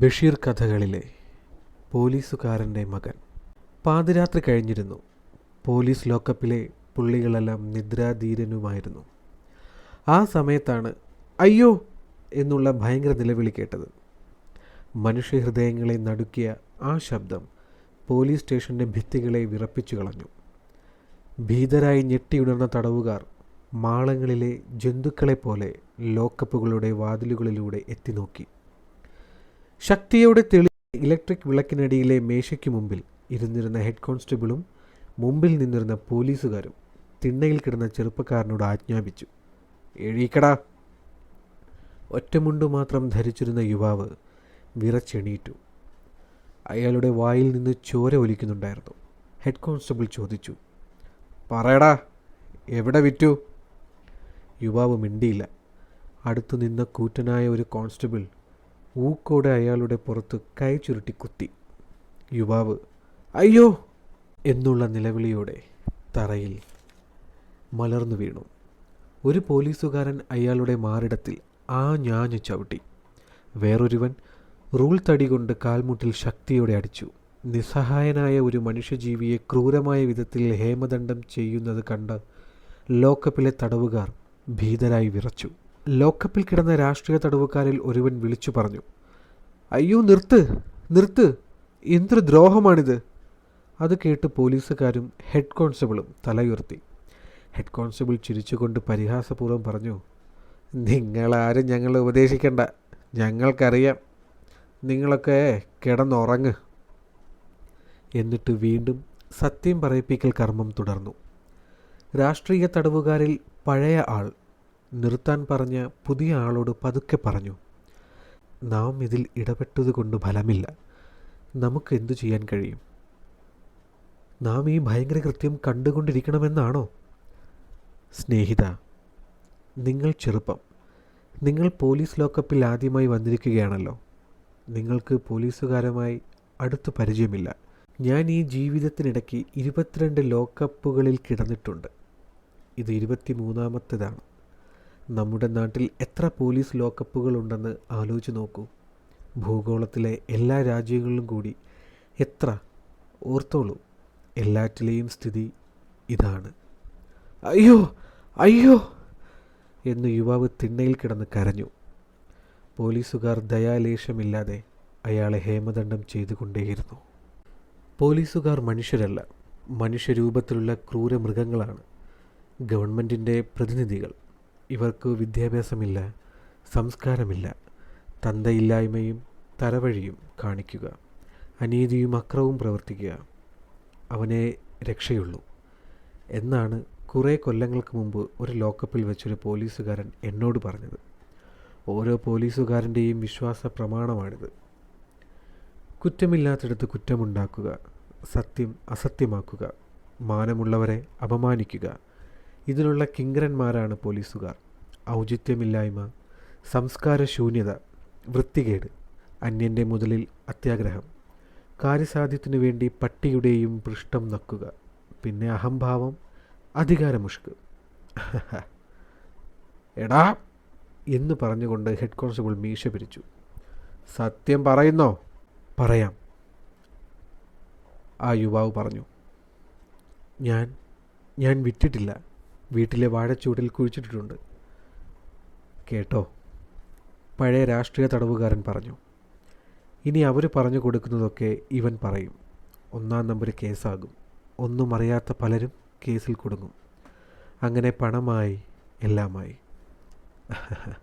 ബഷീർ കഥകളിലെ പോലീസുകാരന്റെ മകൻ. പാതിരാത്രി കഴിഞ്ഞിരുന്നു. പോലീസ് ലോക്കപ്പിലെ പുള്ളികളെല്ലാം നിദ്രാധീരനുമായിരുന്നു. ആ സമയത്താണ് അയ്യോ! എന്നുള്ള ഭയങ്കര നിലവിളി കേട്ടത്. മനുഷ്യഹൃദയങ്ങളെ നടുക്കിയ ആ ശബ്ദം പോലീസ് സ്റ്റേഷന്റെ ഭിത്തികളെ വിറപ്പിച്ചു കളഞ്ഞു. ഭീതരായി ഞെട്ടിയുണർന്ന തടവുകാർ മാളങ്ങളിലെ ജന്തുക്കളെപ്പോലെ ലോക്കപ്പുകളുടെ വാതിലുകളിലൂടെ എത്തിനോക്കി ശക്തിയോടെ തെളി ഇലക്ട്രിക് വിളക്കിനടിയിലെ മേശയ്ക്ക് മുമ്പിൽ ഇരുന്നിരുന്ന ഹെഡ് കോൺസ്റ്റബിളും മുമ്പിൽ നിന്നിരുന്ന പോലീസുകാരും തിണ്ണയിൽ കിടന്ന ചെറുപ്പക്കാരനോട് ആജ്ഞാപിച്ചു. എഴീക്കടാ. ഒറ്റമുണ്ടു മാത്രം ധരിച്ചിരുന്ന യുവാവ് വിറച്ചെണീറ്റു. അയാളുടെ വായിൽ നിന്ന് ചോര ഒലിക്കുന്നുണ്ടായിരുന്നു. ഹെഡ് കോൺസ്റ്റബിൾ ചോദിച്ചു പറയടാ എവിടെ വിറ്റു? യുവാവ് മിണ്ടിയില്ല. അടുത്തു നിന്ന കൂറ്റനായ ഒരു കോൺസ്റ്റബിൾ ഊക്കോടെ അയാളുടെ പുറത്ത് കൈ ചുരുട്ടി കുത്തി. യുവാവ് അയ്യോ! എന്നുള്ള നിലവിളിയോടെ തറയിൽ മലർന്നു വീണു. ഒരു പോലീസുകാരൻ അയാളുടെ മാറിടത്തിൽ ആ ഞാഞ്ഞു ചവിട്ടി. വേറൊരുവൻ റൂൾ തടി കൊണ്ട് കാൽമുട്ടിൽ ശക്തിയോടെ അടിച്ചു. നിസ്സഹായനായ ഒരു മനുഷ്യജീവിയെ ക്രൂരമായ വിധത്തിൽ ഹേമദണ്ഡം ചെയ്യുന്നത് കണ്ട് ലോക്കപ്പിലെ തടവുകാർ ഭീതരായി വിറച്ചു. ലോക്കപ്പിൽ കിടന്ന രാഷ്ട്രീയ തടവുകാരിൽ ഒരുവൻ വിളിച്ചു പറഞ്ഞു അയ്യോ നിർത്ത് നിർത്ത് എന്തൊരു ദ്രോഹമാണിത്? അത് കേട്ട് പോലീസുകാരും ഹെഡ് കോൺസ്റ്റബിളും തലയുയർത്തി. ഹെഡ് കോൺസ്റ്റബിൾ ചിരിച്ചുകൊണ്ട് പരിഹാസപൂർവം പറഞ്ഞു നിങ്ങളാരും ഞങ്ങൾ ഉപദേശിക്കണ്ട ഞങ്ങൾക്കറിയാം നിങ്ങളൊക്കെ കിടന്നുറങ്ങ്. എന്നിട്ട് വീണ്ടും സത്യം പറയിപ്പിക്കൽ കർമ്മം തുടർന്നു. രാഷ്ട്രീയ തടവുകാരിൽ പഴയ ആൾ നിർത്താൻ പറഞ്ഞ പുതിയ ആളോട് പതുക്കെ പറഞ്ഞു നാം ഇതിൽ ഇടപെട്ടതുകൊണ്ട് ഫലമില്ല. നമുക്ക് എന്തു ചെയ്യാൻ കഴിയും? നാം ഈ ഭയങ്കര കൃത്യം കണ്ടുകൊണ്ടിരിക്കണമെന്നാണോ? സ്നേഹിത നിങ്ങൾ ചെറുപ്പം. നിങ്ങൾ പോലീസ് ലോക്കപ്പിൽ ആദ്യമായി വന്നിരിക്കുകയാണല്ലോ. നിങ്ങൾക്ക് പോലീസുകാരുമായി അടുത്ത് പരിചയമില്ല. ഞാൻ ഈ ജീവിതത്തിനിടയ്ക്ക് ഇരുപത്തിരണ്ട് ലോക്കപ്പുകളിൽ കിടന്നിട്ടുണ്ട്. ഇത് ഇരുപത്തി മൂന്നാമത്തേതാണ് നമ്മുടെ നാട്ടിൽ എത്ര പോലീസ് ലോക്കപ്പുകൾ ഉണ്ടെന്ന് ആലോചിച്ച് നോക്കൂ. ഭൂഗോളത്തിലെ എല്ലാ രാജ്യങ്ങളിലും കൂടി എത്ര? ഓർത്തോളൂ. എല്ലാറ്റിലെയും സ്ഥിതി ഇതാണ്. അയ്യോ അയ്യോ! എന്ന് യുവാവ് തിണ്ണയിൽ കിടന്ന് കരഞ്ഞു. പോലീസുകാർ ദയാലേശമില്ലാതെ അയാളെ ഹേമദണ്ഡം ചെയ്തുകൊണ്ടേയിരുന്നു. പോലീസുകാർ മനുഷ്യരല്ല. മനുഷ്യരൂപത്തിലുള്ള ക്രൂരമൃഗങ്ങളാണ് ഗവൺമെന്റിന്റെ പ്രതിനിധികൾ. ഇവർക്ക് വിദ്യാഭ്യാസമില്ല സംസ്കാരമില്ല. തന്തയില്ലായ്മയും തലവഴിയും കാണിക്കുക. അനീതിയും അക്രവും പ്രവർത്തിക്കുക. അവനെ രക്ഷയുള്ളൂ. എന്നാണ് കുറേ കൊല്ലങ്ങൾക്ക് മുമ്പ് ഒരു ലോക്കപ്പിൽ വെച്ചൊരു പോലീസുകാരൻ എന്നോട് പറഞ്ഞത്. ഓരോ പോലീസുകാരന്റെയും വിശ്വാസ പ്രമാണമാണിത്. കുറ്റമില്ലാത്തിടത്ത് കുറ്റമുണ്ടാക്കുക സത്യം അസത്യമാക്കുക മാനമുള്ളവരെ അപമാനിക്കുക ഇതിനുള്ള കിങ്കരന്മാരാണ് പോലീസുകാർ. ഔചിത്യമില്ലായ്മ സംസ്കാരശൂന്യത വൃത്തികേട് അന്യന്റെ മുതലിൽ അത്യാഗ്രഹം കാര്യസാധ്യത്തിനു വേണ്ടി പട്ടിയുടെയും പൃഷ്ഠം നക്കുക പിന്നെ അഹംഭാവം അധികാരമുഷ്ക്. എടാ! എന്ന് പറഞ്ഞുകൊണ്ട് ഹെഡ് കോൺസ്റ്റബിൾ മീശ പിരിച്ചു. സത്യം പറയുന്നോ? പറയാം. ആ യുവാവ് പറഞ്ഞു. ഞാൻ ഞാൻ വിറ്റിട്ടില്ല. വീട്ടിലെ വാഴച്ചൂടിൽ കുഴിച്ചിട്ടിട്ടുണ്ട്. കേട്ടോ? പഴയ രാഷ്ട്രീയ തടവുകാരൻ പറഞ്ഞു. ഇനി അവർ പറഞ്ഞു കൊടുക്കുന്നതൊക്കെ ഇവൻ പറയും. ഒന്നാം നമ്പർ കേസാകും. ഒന്നും അറിയാത്ത പലരും കേസിൽ കുടുങ്ങും. അങ്ങനെ പണമായി എല്ലാമായി.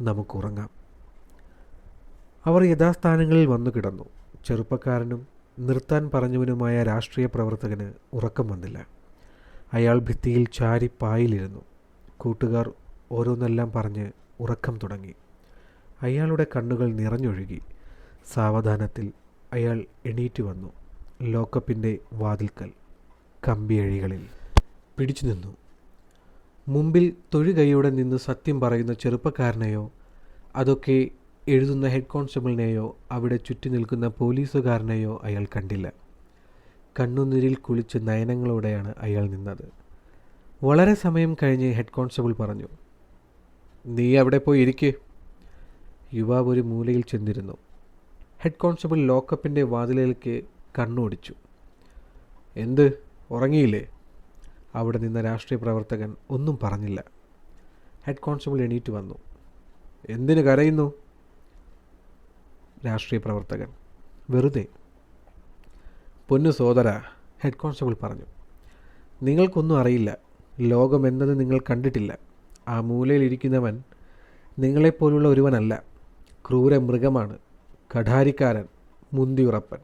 നമുക്കുറങ്ങാം അവർ യഥാസ്ഥാനങ്ങളിൽ വന്നു കിടന്നു. ചെറുപ്പക്കാരനും നിർത്താൻ പറഞ്ഞവനുമായ രാഷ്ട്രീയ പ്രവർത്തകന് ഉറക്കം വന്നില്ല. അയാൾ ഭിത്തിയിൽ ചാരി പായിലിരുന്നു. കൂട്ടുകാർ ഓരോന്നെല്ലാം പറഞ്ഞ് ഉറക്കം തുടങ്ങി. അയാളുടെ കണ്ണുകൾ നിറഞ്ഞൊഴുകി. സാവധാനത്തിൽ അയാൾ എണീറ്റ് വന്നു. ലോക്കപ്പിന്റെ വാതിൽക്കൽ കമ്പിയഴികളിൽ. പിടിച്ചു നിന്നു. മുമ്പിൽ തൊഴുകൈയോടെ നിന്ന് സത്യം പറയുന്ന ചെറുപ്പക്കാരനെയോ അതൊക്കെ എഴുതുന്ന ഹെഡ് കോൺസ്റ്റബിളിനെയോ അവിടെ ചുറ്റി നിൽക്കുന്ന പോലീസുകാരനെയോ അയാൾ കണ്ടില്ല. കണ്ണുനീരിൽ കുളിച്ച് നയനങ്ങളോടെയാണ് അയാൾ നിന്നത്. വളരെ സമയം കഴിഞ്ഞ് ഹെഡ് കോൺസ്റ്റബിൾ പറഞ്ഞു നീ അവിടെ പോയി ഇരിക്കേ. യുവാവ് ഒരു മൂലയിൽ ചെന്നിരുന്നു. Head constable ലോക്കപ്പിന്റെ വാതിലേക്ക് കണ്ണോടിച്ചു. എന്ത്? ഉറങ്ങിയില്ലേ? അവിടെ നിന്ന രാഷ്ട്രീയ പ്രവർത്തകൻ ഒന്നും പറഞ്ഞില്ല. ഹെഡ് കോൺസ്റ്റബിൾ എണീറ്റ് വന്നു. എന്തിനു കരയുന്നു? രാഷ്ട്രീയ പ്രവർത്തകൻ വെറുതെ. പൊന്നു സോദര ഹെഡ് കോൺസ്റ്റബിൾ പറഞ്ഞു. നിങ്ങൾക്കൊന്നും അറിയില്ല. ലോകം എന്നത് നിങ്ങൾ കണ്ടിട്ടില്ല. ആ മൂലയിലിരിക്കുന്നവൻ നിങ്ങളെപ്പോലുള്ള ഒരുവനല്ല. ക്രൂര മൃഗമാണ് കഠാരിക്കാരൻ മുന്തിയുറപ്പൻ.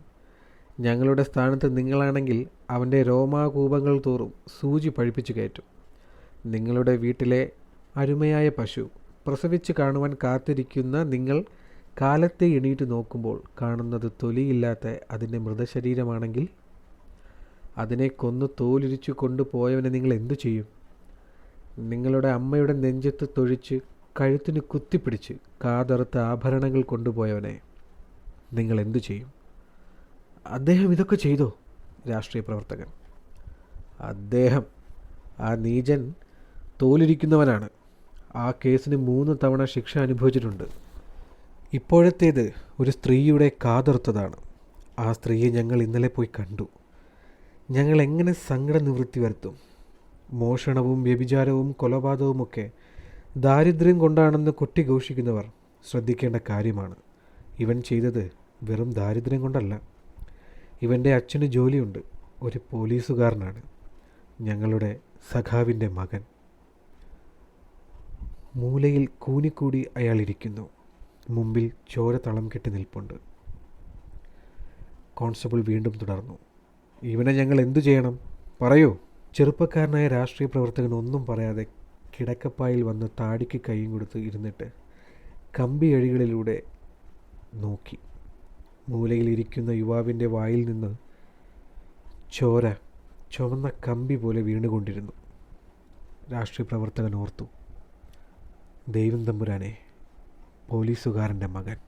ഞങ്ങളുടെ സ്ഥാനത്ത് നിങ്ങളാണെങ്കിൽ അവന്റെ രോമാകൂപങ്ങൾ തോറും സൂചി പഴിപ്പിച്ചു കയറ്റും. നിങ്ങളുടെ വീട്ടിലെ അരുമയായ പശു പ്രസവിച്ച് കാണുവാൻ കാത്തിരിക്കുന്ന നിങ്ങൾ കാലത്തെ എണീറ്റ് നോക്കുമ്പോൾ കാണുന്നത് തൊലിയില്ലാത്ത അതിന്റെ മൃതശരീരമാണെങ്കിൽ അതിനെ കൊന്നു തോലിരിച്ചു കൊണ്ടുപോയവനെ നിങ്ങൾ എന്തു ചെയ്യും? നിങ്ങളുടെ അമ്മയുടെ നെഞ്ചത്ത് തൊഴിച്ച് കഴുത്തിന് കുത്തിപ്പിടിച്ച് കാതറുത്ത ആഭരണങ്ങൾ കൊണ്ടുപോയവനെ നിങ്ങൾ എന്തു ചെയ്യും? അദ്ദേഹം ഇതൊക്കെ ചെയ്തോ? രാഷ്ട്രീയ പ്രവർത്തകൻ. അദ്ദേഹം ആ നീചൻ തോലിരിക്കുന്നവനാണ്. ആ കേസിന് മൂന്ന് തവണ ശിക്ഷ അനുഭവിച്ചിട്ടുണ്ട്. ഇപ്പോഴത്തേത് ഒരു സ്ത്രീയുടെ കാതറുത്തതാണ്. ആ സ്ത്രീയെ ഞങ്ങൾ ഇന്നലെ പോയി കണ്ടു. ഞങ്ങൾ എങ്ങനെ സങ്കട നിവൃത്തി വരുത്തും? മോഷണവും വ്യഭിചാരവും കൊലപാതകവുമൊക്കെ ദാരിദ്ര്യം കൊണ്ടാണെന്ന് കൊട്ടിഘോഷിക്കുന്നവർ ശ്രദ്ധിക്കേണ്ട കാര്യമാണ്. ഇവൻ ചെയ്തത് വെറും ദാരിദ്ര്യം കൊണ്ടല്ല. ഇവന്റെ അച്ഛന് ജോലിയുണ്ട്. ഒരു പോലീസുകാരനാണ്. ഞങ്ങളുടെ സഖാവിന്റെ മകൻ. മൂലയിൽ കൂനിക്കൂടി അയാൾ ഇരിക്കുന്നു മുമ്പിൽ ചോര തളം കെട്ടി നിൽപ്പുണ്ട്. കോൺസ്റ്റബിൾ വീണ്ടും തുടർന്നു. ഇവനെ ഞങ്ങൾ എന്തു ചെയ്യണം? പറയൂ. ചെറുപ്പക്കാരനായ രാഷ്ട്രീയ പ്രവർത്തകൻ ഒന്നും പറയാതെ കിടക്കപ്പായിൽ വന്ന് താടിക്ക് കൈയും കൊടുത്ത് ഇരുന്നിട്ട് കമ്പി അഴികളിലൂടെ നോക്കി. മൂലയിൽ ഇരിക്കുന്ന യുവാവിന്റെ വായിൽ നിന്ന് ചോര ചുവന്ന കമ്പി പോലെ വീണുകൊണ്ടിരുന്നു. രാഷ്ട്രീയ പ്രവർത്തകൻ ഓർത്തു. ദൈവം തമ്പുരാനെ പോലീസുകാരന്റെ മകൻ.